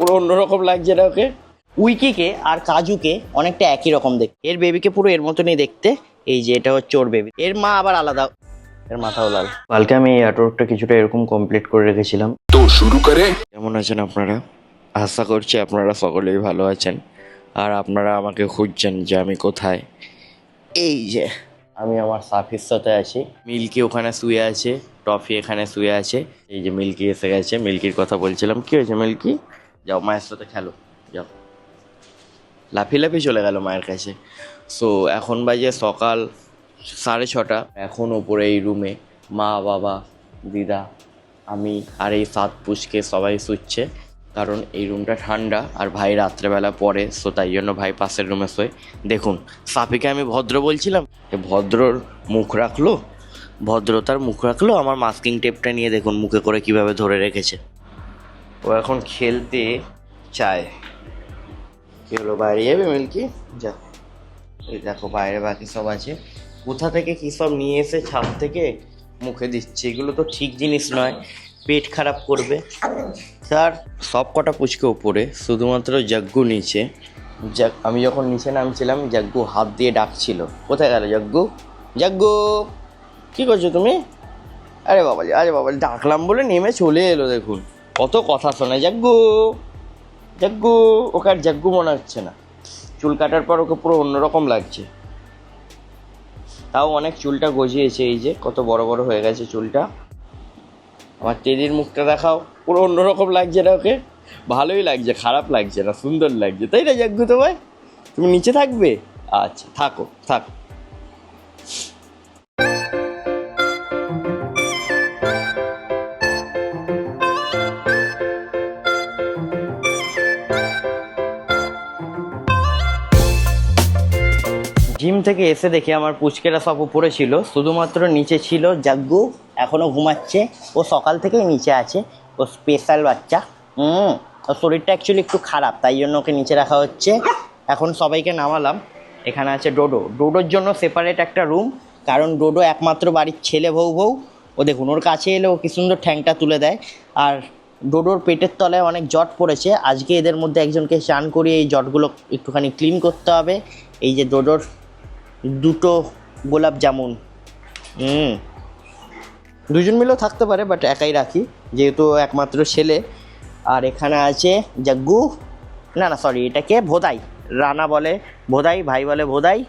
পুরো অন্যরকম লাগছে না ওকে? উইকিকে আর কাজুকে অনেকটা একই রকম দেখতে এর বেবিকে পুরো এর মতনই দেখতে। এই যে এটা হচ্ছে ওর বেবি এর মা আবার আলাদা। এর মাথাও লাল। কালকে আমি এই আর্টওয়ার্কটা কিছুটা এরকম কমপ্লিট করে রেখেছিলাম। তো শুরু করে। কেমন আছেন আপনারা? আশা করছি আপনারা সকলেই ভালো আছেন। আর আপনারা আমাকে খুঁজছেন যে আমি কোথায়। এই যে। আমি আমার সাফির সাথে আছি। মিল্কি ওখানে শুয়ে আছে টফি এখানে শুয়ে আছে। এই যে মিল্কি এসে গেছে। মিল্কির কথা বলছিলাম। কি হয়েছে মিল্কি? যাও মায়ের সাথে খেলো যাও লাফিয়ে চলে গেল মায়ের কাছে সো এখন বাজে সকাল সাড়ে ছটা। এখন ওপরে এই রুমে মা, বাবা, দিদা, আমি আর এই সাত পুষকে সবাই শুচ্ছে। কারণ এই রুমটা ঠান্ডা আর ভাই রাত্রেবেলা পরে সো তাই জন্য ভাই পাশের রুমে শোয়। দেখুন সাপিকে আমি ভদ্র বলছিলাম ভদ্রর মুখ রাখল? ভদ্রতার মুখ রাখল? আমার মাস্কিং টেপটা নিয়ে দেখুন, মুখে করে কীভাবে ধরে রেখেছে। ও এখন খেলতে চায়। কি হলো বাইরে যাবে মিল্কি? যা। এই দেখো বাইরে বাকি সব আছে। কোথা থেকে কী সব নিয়ে এসে ছাদ থেকে মুখে দিচ্ছে? এগুলো তো ঠিক জিনিস নয়। পেট খারাপ করবে। স্যার, সব কটা পুচকে উপরে, শুধুমাত্র যজ্ঞু নিচে। আমি যখন নিচে নামছিলাম, যজ্ঞু হাত দিয়ে ডাকছিল। কোথায় গেল যজ্ঞু? যজ্ঞু! কী করছ তুমি? আরে বাবা আরে বাবা ডাকলাম বলে নেমে চলে এলো দেখুন। কত কথা শোনায় যজ্ঞু যজ্ঞু ওকে আর যজ্ঞু মনে হচ্ছে না। চুল কাটার পর ওকে পুরো অন্যরকম লাগছে। তাও অনেক চুলটা গজিয়েছে, এই যে কত বড় বড় হয়ে গেছে চুলটা। আমার টেডির মুখটা দেখাও, পুরো অন্যরকম লাগছে না ওকে। ভালোই লাগছে, খারাপ লাগছে না, সুন্দর লাগছে। তাই না যজ্ঞু তোমায়? তুমি নিচে থাকবে? আচ্ছা থাকো থাকো। থেকে এসে দেখি আমার পুচকেরা সব উপরে ছিল। শুধুমাত্র নিচে ছিল জাগ্গু এখনও ঘুমাচ্ছে। ও সকাল থেকেই নিচে আছে। ও স্পেশাল বাচ্চা। হুম, ওর শরীরটা অ্যাকচুয়ালি একটু খারাপ, তাই জন্য ওকে নিচে রাখা হচ্ছে। এখন সবাইকে নামালাম। এখানে আছে ডোডো। ডোডোর জন্য সেপারেট একটা রুম কারণ ডোডো একমাত্র বাড়ির ছেলে বউ বউ। ও দেখুন, ওর কাছে এলে ও কি সুন্দর ঠ্যাংটা তুলে দেয়। আর ডোডোর পেটের তলায় অনেক জট পড়েছে। আজকে এদের মধ্যে একজনকে চান করিয়ে এই জটগুলো একটুখানি ক্লিন করতে হবে। এই যে ডোডোর দুটো গোলাপ জামুন। হুম। দুজন মিলেও থাকতে পারে বাট একাই রাখি। যেহেতু একমাত্র ছেলে। আর এখানে আছে জাগ্গু। না না সরি এটাকে ভোদাই। রানা বলে ভোদাই, ভাই বলে ভোদাই।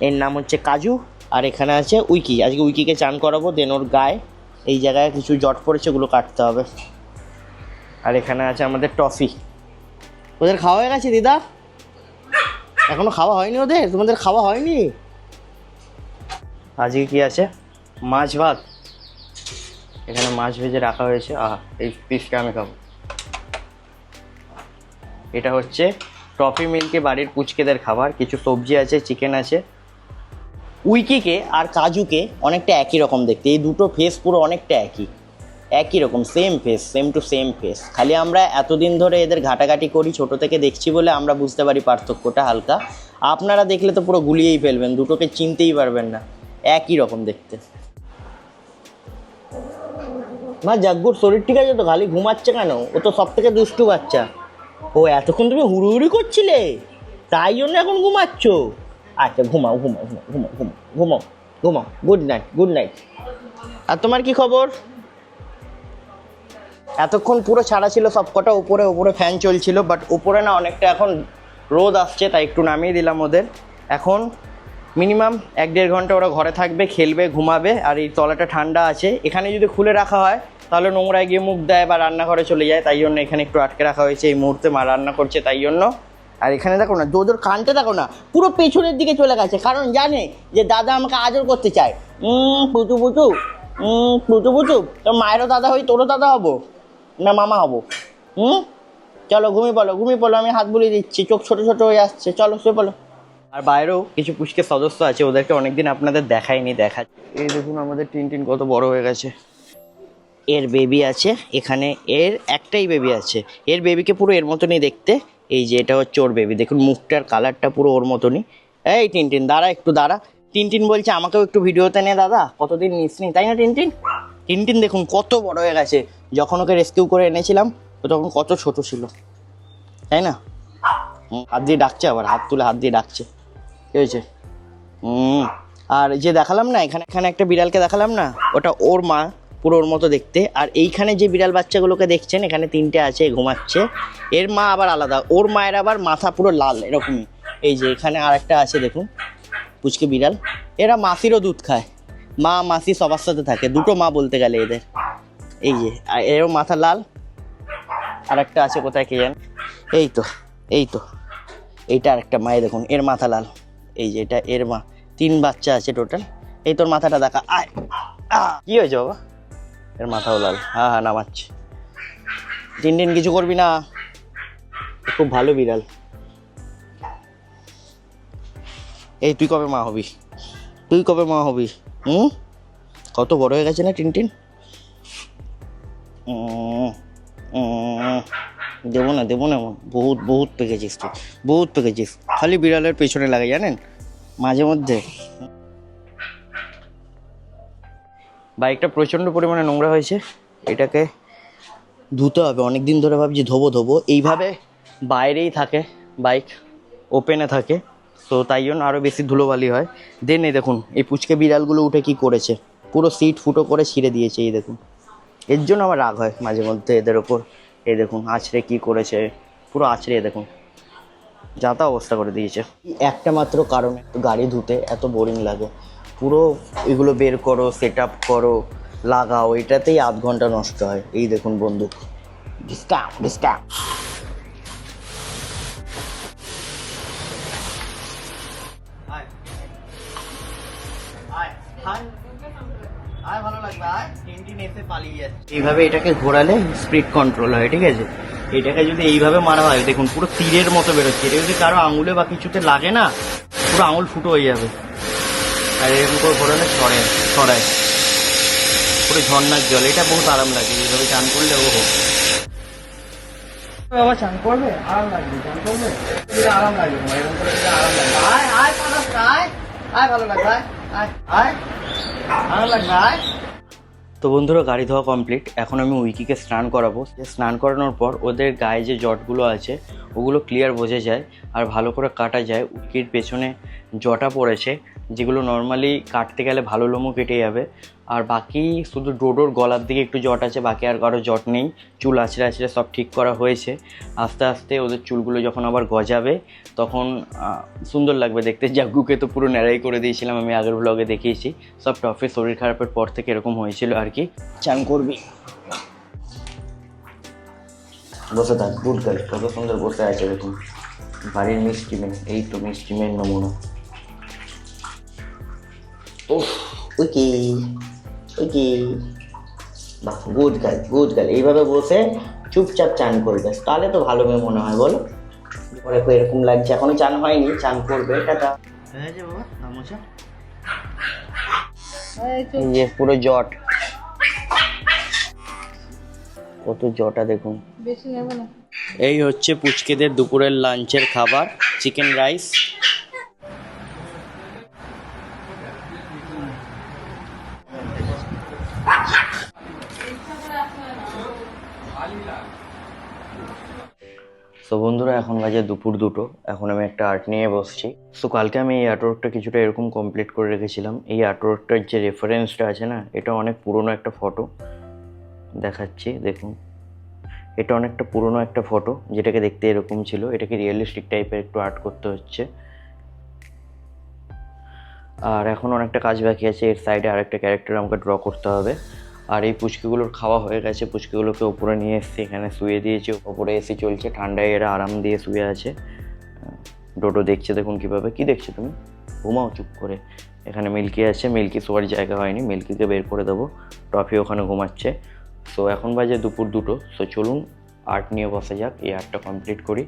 এর নাম হচ্ছে কাজু। আর এখানে আছে উইকি। আজকে উইকিকে চান করাবো, দেন ওর গায়ে। এই জায়গায় কিছু জট পড়েছে, ওগুলো কাটতে হবে। আর এখানে আছে আমাদের টফি। ওদের খাওয়া হয়ে গেছে, দিদা? এখনও খাওয়া হয়নি ওদের? তোমাদের খাওয়া হয়নি? আজকে কি আছে? মাছ ভাত। এখানে মাছ ভেজে রাখা হয়েছে। আহা, এই পিসটা আমি খাব। এটা হচ্ছে টফি মিল্কে বাড়ির পুচকেদের খাবার। কিছু সবজি আছে, চিকেন আছে। উইকিকে আর কাজুকে অনেকটা একই রকম দেখতে। এই দুটো ফেস পুরো অনেকটা একই। একই রকম same face same to same face খালি আমরা এতদিন ধরে এদের ঘাটাঘাটি করি, ছোট থেকে দেখছি বলে আমরা বুঝতে পারি পার্থক্যটা হালকা। আপনারা দেখলে তো পুরো গুলিয়েই ফেলবেন, দুটোকে চিনতেই পারবেন না। একই রকম দেখতে। মা, জাগ্গুর, শরীর ঠিক আছে তো? খালি ঘুমাচ্ছে কেন? ও তো সব থেকে দুষ্টু বাচ্চা। ও এতক্ষণ তুমি হুড়ুহুড়ি করছিলে? তাই জন্য এখন ঘুমাচ্ছ? আচ্ছা ঘুমাও ঘুমাও ঘুমাও ঘুমাও ঘুমাও ঘুমাও। ঘুমাও গুড নাইট গুড নাইট আর তোমার কি খবর? এতক্ষণ পুরো ছাড়া ছিল, সবকটা উপরে উপরে ফ্যান চলছিল বাট উপরে না অনেকটা এখন রোদ আসছে, তাই একটু নামিয়ে দিলাম ওদের। এখন মিনিমাম এক দেড় ঘণ্টা ওরা ঘরে থাকবে, খেলবে, ঘুমাবে, আর এই তলাটা ঠান্ডা আছে। এখানে যদি খুলে রাখা হয়, তাহলে নোংরায় গিয়ে মুখ দেয় বা রান্নাঘরে চলে যায়, তাই জন্য এখানে একটু আটকে রাখা হয়েছে। এই মুহূর্তে মা রান্না করছে তাই জন্য। আর এখানে দেখো না, দোদোর কানটা দেখো না, পুরো পেছনের দিকে চলে গেছে। কারণ জানে যে দাদা আমাকে আদর করতে চায়। পুচু পুচু পুচু পুচু তো মায়েরও দাদা হই, তোরও দাদা হব। না মামা হব। হুম? চলো ঘুমিয়ে পড়ো ঘুমিয়ে পড়ো আমি হাত বুলিয়ে দিচ্ছি চোখ ছোট ছোট হয়ে আসছে। চলো শুয়ে পড়ো। আর বাইরেও কিছু পুষ্কের সদস্য আছে ওদেরকে অনেকদিন আপনাদের দেখাইনি দেখা এই দেখুন আমাদের টিন টিন কত বড় হয়ে গেছে। এর বেবি আছে এখানে এর একটাই বেবি আছে। এর বেবিকে পুরো এর মতনই দেখতে এই যে এটা হচ্ছে ওর বেবি দেখুন মুখটার কালারটা পুরো ওর মতনই। এই টিনটিন দাঁড়া একটু দাঁড়া। টিনটিন বলছে আমাকেও একটু ভিডিওতে নে দাদা। কতদিন নিসনি তাই না টিনটিন টিনটিন দেখুন কত বড় হয়ে গেছে। যখন ওকে রেস্কিউ করে এনেছিলাম ও তখন কত ছোট ছিল। তাই না? হাত দিয়ে ডাকছে আবার, হাত তুলে হাত দিয়ে ডাকছে। কি হয়েছে? হুম। আর যে দেখালাম না, এখানে এখানে একটা বিড়ালকে দেখালাম না? ওটা ওর মা, পুরো ওর মতো দেখতে। আর এইখানে যে বিড়াল বাচ্চাগুলোকে দেখছেন, এখানে তিনটে আছে, ঘুমাচ্ছে। এর মা আবার আলাদা। ওর মায়ের আবার মাথা পুরো লাল, এরকমই। এই যে এখানে আর একটা আছে, দেখুন। পুচকে বিড়াল। এরা মাসিরও দুধ খায়। মা, মাসি সবার সাথে থাকে। দুটো মা বলতে গেলে এদের। এই যে, আর এরও মাথা লাল। আর একটা আছে কোথায় কে জানে। এই তো এই তো। এইটা আরেকটা মায়ে দেখুন, এর মাথা লাল। এই যে, এটা এর মা। তিন বাচ্চা আছে টোটাল এই তোর মাথাটা দেখা। আয়! কি হয়েছে বাবা? এর মাথাও লাল। হ্যাঁ হ্যাঁ নামাচ্ছে। টিন দিন কিছু করবি না। খুব ভালো বিড়াল। এই, তুই কবে মা হবি? তুই কবে মা হবি? হুম? কত বড় হয়ে গেছে না টিন টিন উম, উম, দেবো না দেবো না বহুত বহুত পেকেছিস তুই। বহুত পেকেছিস খালি বিড়ালের পেছনে লাগে জানেন? মাঝে মধ্যে। বাইকটা প্রচণ্ড পরিমাণে নোংরা হয়েছে। এটাকে ধুতে হবে। অনেক দিন ধরে ভাবছি ধোবো ধোবো। এইভাবে বাইরেই থাকে বাইক। ওপেনে থাকে। তো তাই জন্য আরও বেশি ধুলোবালি হয়। দেন এই দেখুন, এই পুচকে বিড়ালগুলো উঠে কি করেছে? পুরো সিট ফুটো করে ছিঁড়ে দিয়েছে, এই দেখুন। এর জন্য আমার রাগ হয় মাঝে মধ্যে এদের ওপর। এই দেখুন, আছড়ে কি করেছে? পুরো আছড়ে দেখুন। যা তা অবস্থা করে দিয়েছে। একটা মাত্র কারণে, গাড়ি ধুতে এত বোরিং লাগে। পুরো এগুলো বের করো সেট আপ করো, লাগাও, এটাতেই আধ ঘণ্টা নষ্ট হয়। এই দেখুন ডিসকাম ডিসকাম এইভাবে এটাকে ঘোরালে স্পিড কন্ট্রোল হয় ঠিক আছে? এটাকে যদি এইভাবে মারা হয় দেখুন পুরো তীরের মতো বেরোচ্ছে। এটা যদি কারও আঙুলে বা কিছুতে লাগে না পুরো আঙুল ফুটো হয়ে যাবে। আর এরকম করে ঘোরালে ছড়ে ছড়ায়। পুরো ঝর্ণার জল এটা বহুত আরাম লাগে। এইভাবে চান করলে ও হোক। বাবা চান করবে? আরাম লাগবে চান করবে? এটা আরাম লাগবে তোমার, এরকম করে দিলে আরাম লাগবে। আয় আয় আয়। আয় ভালো লাগবে আয়। আয় আয়। আরাম লাগবে আয়। তো বন্ধুরা, গাড়ি ধোয়া কমপ্লিট এখন আমি উইকিকে স্নান করাবো। স্নান করানোর পর ওদের গায়ে যে জটগুলো আছে, ওগুলো ক্লিয়ার বোঝা যায় আর ভালো করে কাটা যায়। উইকির পেছনে জটা পড়েছে। যেগুলো নর্মালি কাটতে গেলে ভালো লোমও কেটে যাবে। আর বাকি শুধু ডোডোর গলার দিকে একটু জট আছে, বাকি আর কারও জট নেই। চুল আছড়ে আছড়ে সব ঠিক করা হয়েছে। আস্তে আস্তে ওদের চুলগুলো যখন আবার গজাবে, তখন সুন্দর লাগবে দেখতে। জাগ্গুকে তো পুরো ন্যাড়াই করে দিয়েছিলাম, আমি আগের ব্লগে দেখিয়েছি। সব টফে শরীর খারাপের পর থেকে এরকম হয়েছিল আর কি। চান করবি? বসে থাক গুড কত সুন্দর বসে আছে দেখুন। বাড়ির মিষ্টি মেন এই তো মিষ্টি মেন নমুনা। উফ ওকে ওকে বাহ গুড গার্ল গুড গার্ল এইভাবে বসে চুপচাপ চান করবে। তাহলে তো ভালো মেয়ে মনে হয় বলো। পরে তো এরকম লাগছে। এখনও চান হয়নি চান করবে টাটা। হয়েছে বাবা গামোচা যে পুরো জট। কত জটা দেখুন। বেশি নেব না। এই হচ্ছে পুচকেদের দুপুরের লাঞ্চের খাবার চিকেন রাইস। তো বন্ধুরা, এখন বাজে দুপুর দুটো। এখন আমি একটা আর্ট নিয়ে বসছি। তো কালকে আমি এই আর্টওয়ার্কটা কিছুটা এরকম কমপ্লিট করে রেখেছিলাম। এই আর্টওয়ার্কটার যে রেফারেন্সটা আছে না, এটা অনেক পুরনো একটা ফটো দেখাচ্ছি, দেখুন। এটা অনেকটা পুরনো একটা ফটো যেটাকে দেখতে এরকম ছিল। এটাকে রিয়েলিস্টিক টাইপের একটু আর্ট করতে হচ্ছে। আর এখন অনেকটা কাজ বাকি আছে। এর সাইডে আরেকটা ক্যারেক্টার আমাকে ড্র করতে হবে। আর এই পুচকিগুলোর খাওয়া হয়ে গেছে। পুচকিগুলোকে ওপরে নিয়ে এসেছি, এখানে শুয়ে দিয়েছি, ওপরে এসি চলছে। ঠান্ডায় এরা আরাম দিয়ে শুয়ে আছে। ডোডো দেখছে দেখুন কীভাবে। কি দেখছ তুমি? ঘুমাও চুপ করে। এখানে মিল্কি আছে। মিল্কি শোয়ার জায়গা হয়নি। মিল্কিকে বের করে দেবো। টফি ওখানে ঘুমাচ্ছে। সো এখন বাজে দুপুর দুটো। সো চলুন, আর্ট নিয়ে বসা যাক। এই আর্টটা কমপ্লিট করি।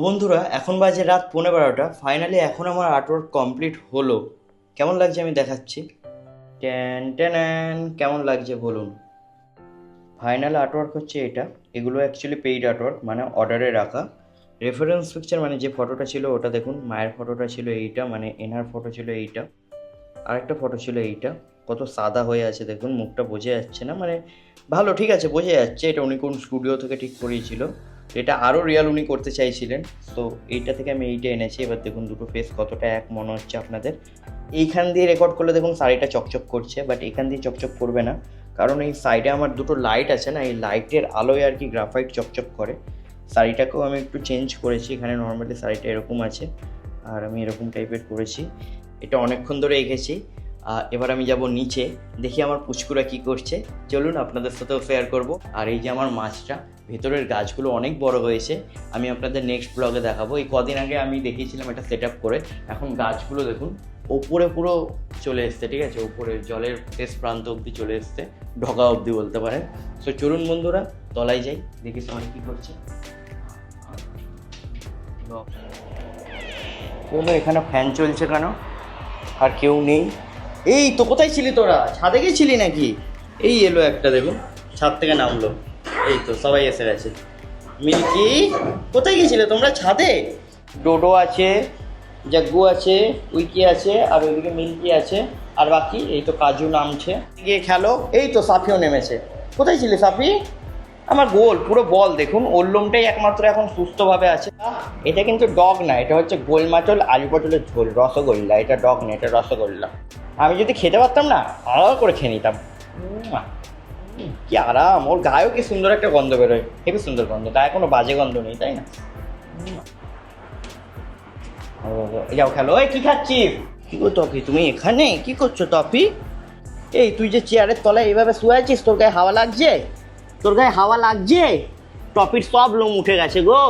বন্ধুরা, এখন বাজে রাত পৌনে বারোটা। ফাইনালি এখন আমার আর্টওয়ার্ক কমপ্লিট হলো। কেমন লাগছে আমি দেখাচ্ছি? ট্যান ট্যান কেমন লাগছে বলুন? ফাইনাল আর্টওয়ার্ক হচ্ছে এটা। এগুলো অ্যাকচুয়ালি পেইড আর্টওয়ার্ক মানে অর্ডারে রাখা। রেফারেন্স পিকচার মানে যে ফটোটা ছিল ওটা দেখুন। মায়ের ফটোটা ছিল এইটা মানে এনার ফটো ছিল এইটা। আরেকটা ফটো ছিল এইটা। কত সাদা হয়ে আছে দেখুন, মুখটা বোঝা যাচ্ছে না। মানে ভালো, ঠিক আছে, বোঝা যাচ্ছে এটা উনি কোন স্টুডিও থেকে ঠিক করিয়েছিল। এটা আরও রিয়াল উনি করতে চাইছিলেন। তো এইটা থেকে আমি এইটা এনেছি। এবার দেখুন দুটো ফেস কতটা এক মনে হচ্ছে আপনাদের। এইখান দিয়ে রেকর্ড করলে দেখুন শাড়িটা চকচক করছে বাট এখান দিয়ে চকচক করবে না। কারণ এই সাইডে আমার দুটো লাইট আছে না, এই লাইটের আলোয় আর কি গ্রাফাইট চকচক করে। শাড়িটাকেও আমি একটু চেঞ্জ করেছি, এখানে নর্মালি শাড়িটা এরকম আছে, আর আমি এরকম টাইপের করেছি। এটা অনেকক্ষণ ধরে এঁকেছি। এবার আমি যাব নিচে, দেখি আমার পুচকুরা কি করছে। চলুন আপনাদের সাথেও শেয়ার করব। আর এই যে আমার মাছটা ভেতরের গাছগুলো অনেক বড় হয়েছে। আমি আপনাদের নেক্সট ব্লগে দেখাবো। এই কদিন আগে আমি দেখিয়েছিলাম এটা সেট করে। এখন গাছগুলো দেখুন, ওপরে পুরো চলে এসছে, ঠিক আছে? ওপরে জলের শেষ প্রান্ত অবধি চলে এসছে ঢগা অবধি বলতে পারেন। সো চলুন বন্ধুরা, তলায় যাই, দেখি সবাই কী করছে। বলো এখানে ফ্যান চলছে কেন? আর কেউ নেই। এই তো, কোথায় ছিলি তোরা? ছাদে গেছিলি নাকি? এই এলো একটা, দেখুন, ছাদ থেকে নামলো। এই তো সবাই এসে গেছে। মিল্কি, কোথায় গেছিলে? তোমরা ছাদে? ডোডো আছে, জাগ্গু আছে, উইকি আছে, আর ওইদিকে মিল্কি আছে, আর বাকি এই তো কাজু নামছে। গিয়ে খেলো। এই তো সাফিও নেমেছে। কোথায় ছিলে সাফি? আমার গোল, পুরো বল দেখুন। ওর লোমটাই একমাত্র এখন সুস্থভাবে আছে। এটা কিন্তু ডগ না, এটা হচ্ছে গোল মাটল আলু পটলের ঝোল, রসগোল্লা। এটা ডগ না, এটা রসগোল্লা। আমি যদি খেতে পারতাম না আলাদা করে খেয়ে নিতাম। কি আরাম ওর গায়েও কি সুন্দর একটা গন্ধ বেরোয়? হেবি সুন্দর গন্ধ গায়ে কোনো বাজে গন্ধ নেই তাই না। ও, যাও খেলো। এই কি খাচ্ছিস? কি গো তফি তুমি এখানে? কি করছ তফি এই তুই যে চেয়ারের তলায় এইভাবে শুয়ে আছিস তোর গায়ে হাওয়া লাগছে? তোর গায়ে হাওয়া লাগছে? টপির সব লোম উঠে গেছে গো।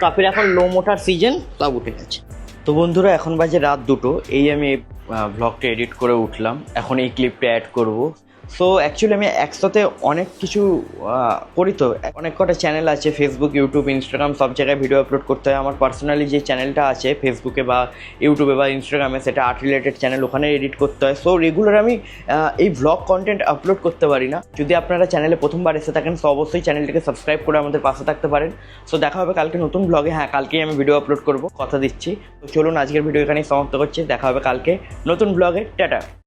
টপির এখন লোম ওঠার সিজন সব উঠে গেছে। তো বন্ধুরা এখন বাজে রাত দুটো। এই আমি ব্লগটা এডিট করে উঠলাম। এখন এই ক্লিপটা অ্যাড করব। সো অ্যাকচুয়ালি আমি একসাথে অনেক কিছু করি তো। অনেক কটা চ্যানেল আছে ফেসবুক ইউটিউব ইনস্টাগ্রাম সব জায়গায় ভিডিও আপলোড করতে হয়। আমার পার্সোনালি যে চ্যানেলটা আছে ফেসবুকে বা ইউটিউবে বা ইনস্টাগ্রামে সেটা আর্ট রিলেটেড চ্যানেল ওখানে এডিট করতে হয়। সো রেগুলার আমি এই ভ্লগ কন্টেন্ট আপলোড করতে পারি না। যদি আপনারা চ্যানেলে প্রথমবার এসে থাকেন সো অবশ্যই চ্যানেলটিকে সাবস্ক্রাইব করে আমাদের পাশে থাকতে পারেন। সো দেখা হবে কালকে নতুন ব্লগে হ্যাঁ কালকেই আমি ভিডিও আপলোড করব, কথা দিচ্ছি। তো চলুন, আজকের ভিডিও এখানেই সমাপ্ত করছি। দেখা হবে কালকে নতুন ব্লগে টাটা!